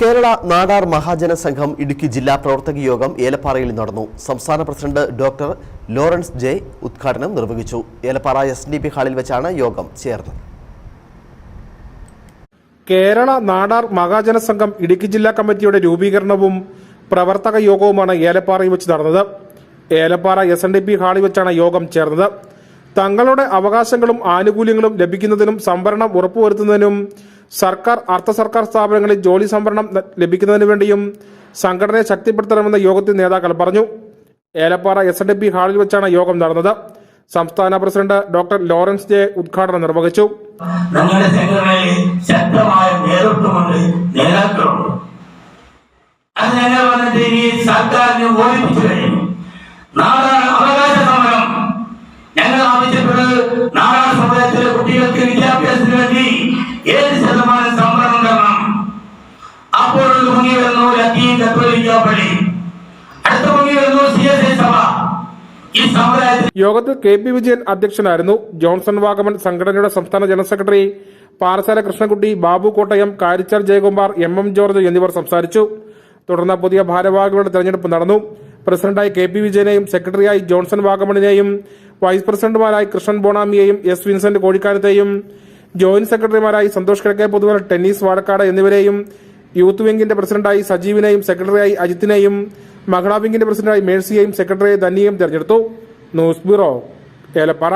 കേരള നാടാർ മഹാജന സംഘം ഇടുക്കി ജില്ലാ പ്രവർത്തക യോഗം ഏലപ്പാറയിൽ നടന്നു. സംസ്ഥാന പ്രസിഡന്റ് ഡോക്ടർ ലോറൻസ് ജെ ഉദ്ഘാടനം നിർവഹിച്ചു. ഏലപ്പാറ എസ് ഡി പി ഹാളിൽ വെച്ചാണ് യോഗം ചേർന്നത്. കേരള നാടാർ മഹാജന സംഘം ഇടുക്കി ജില്ലാ കമ്മിറ്റിയുടെ രൂപീകരണവും പ്രവർത്തക യോഗവുമാണ് ഏലപ്പാറയിൽ വെച്ച് നടന്നത്. Elappara S N D P ഹാളിൽ വെച്ചാണ് യോഗം ചേർന്നത്. തങ്ങളുടെ അവകാശങ്ങളും ആനുകൂല്യങ്ങളും ലഭിക്കുന്നതിനും സംവരണം ഉറപ്പുവരുത്തുന്നതിനും സർക്കാർ അർദ്ധ സർക്കാർ സ്ഥാപനങ്ങളിൽ ജോലി സംവരണം ലഭിക്കുന്നതിന് വേണ്ടിയും സംഘടനയെ ശക്തിപ്പെടുത്തണമെന്ന് യോഗത്തിൽ നേതാക്കൾ പറഞ്ഞു. Elappara S N D P ഹാളിൽ വെച്ചാണ് യോഗം നടന്നത്. സംസ്ഥാന പ്രസിഡന്റ് ഡോക്ടർ ലോറൻസ് ജെ ഉദ്ഘാടനം നിർവഹിച്ചു. ഞങ്ങളുടെ സംഘടനയിൽ ശക്തമായ നേതൃത്വമുണ്ട്. നാടാർ യോഗത്തിൽ കെ പി വിജയൻ അധ്യക്ഷനായിരുന്നു. ജോൺസൺ വാഗമൻ സംഘടനയുടെ സംസ്ഥാന general secretary Parassala Krishnankutty Babu Kottayam Karichal Jayakumar M M George എന്നിവർ സംസാരിച്ചു. തുടർന്ന് പുതിയ ഭാരവാഹികളുടെ തെരഞ്ഞെടുപ്പ് നടന്നു. പ്രസിഡന്റായി കെ പി വിജയനെയും സെക്രട്ടറിയായി ജോൺസൺ വാഗമണിനെയും വൈസ് പ്രസിഡന്റുമാരായി കൃഷ്ണൻ ബോണാമിയെയും എസ് വിൻസെന്റ് കോഴിക്കാരത്തെയും ജോയിന്റ് സെക്രട്ടറിമാരായി സന്തോഷ് കിഴക്കേ പൊതുവൽ ടെന്നീസ് വാഴക്കാട് എന്നിവരെയും യൂത്ത് വിംഗിന്റെ പ്രസിഡന്റായി സജീവിനെയും സെക്രട്ടറിയായി അജിത്തിനെയും മഹിളാ വിംഗിന്റെ പ്രസിഡന്റായി മേഴ്സിയെയും സെക്രട്ടറിയായി ധന്യയും തെരഞ്ഞെടുത്തു. News bureau Elappara.